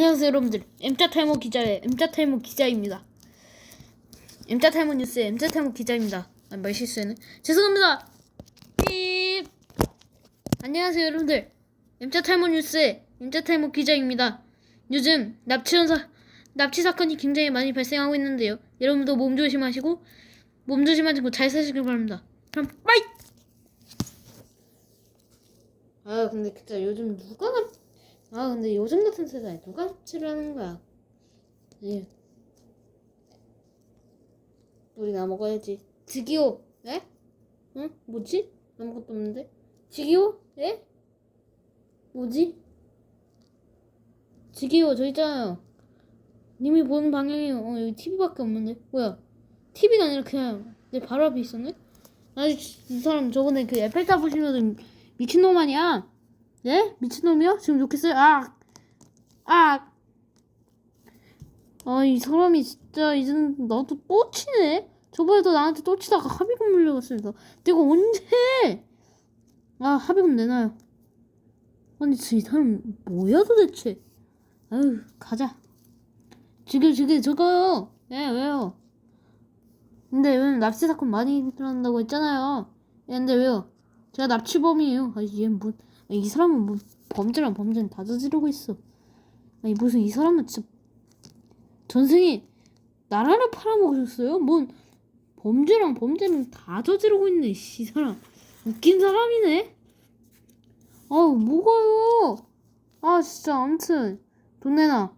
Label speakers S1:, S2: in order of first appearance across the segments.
S1: 안녕하세요 여러분들. 엠짜 탈모 기자의 엠짜 탈모 기자입니다. 엠짜 탈모 뉴스의 엠짜 탈모 기자입니다. 아, 말 실수했네. 죄송합니다. 삐. 안녕하세요 여러분들. 엠짜 탈모 뉴스의 엠짜 탈모 기자입니다. 요즘 납치 현사 납치 사건이 굉장히 많이 발생하고 있는데요. 여러분도 몸 조심하시고 몸 조심하시고 잘 사시길 바랍니다. 그럼 빠이! 아 근데 진짜 요즘 누가 납... 아 근데 요즘 같은 세상에 누가 납치를 하는 거야 예. 우리나 먹어야지 지기호 에? 응? 뭐지? 아무것도 없는데 지기호? 에? 뭐지? 지기호 저 있잖아요 님이 보는 방향이 어 여기 TV밖에 없는데 뭐야 TV가 아니라 그냥 내 바로 앞에 있었네? 아이 이 사람 저번에 그 에펠탑 보시면서 미친놈 아니야? 네? 미친놈이요? 지금 좋겠어요? 아! 아! 아, 이 사람이 진짜 이제는 나도 또 치네? 저번에도 나한테 또 치다가 합의금 물려갔습니다. 내가 언제? 아, 합의금 내놔요. 아니, 이 사람 뭐야 도대체? 아유, 가자. 지금, 지금 저거요. 예, 왜요? 근데 왜 납치 사건 많이 일어난다고 했잖아요. 예, 근데 왜요? 제가 납치범이에요. 아, 얘 뭐, 아, 이 사람은 뭐 범죄랑 범죄는 다 저지르고 있어. 아니 무슨 이 사람은 진짜 전생에 나라를 팔아먹으셨어요? 뭔 범죄랑 범죄는 다 저지르고 있네. 씨, 이 사람 웃긴 사람이네. 아우 뭐가요? 아 진짜 아무튼 돈 내놔.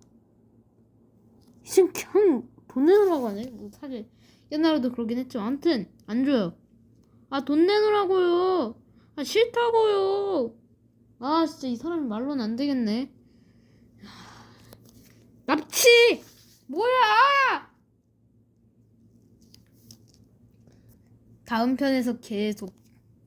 S1: 지금 그냥 돈 내놓으라고 하네. 뭐 사실 옛날에도 그러긴 했죠. 아무튼 안 줘요. 아 돈 내놓으라고요. 아 싫다고요. 아 진짜 이 사람이 말로는 안 되겠네. 납치 뭐야? 다음 편에서 계속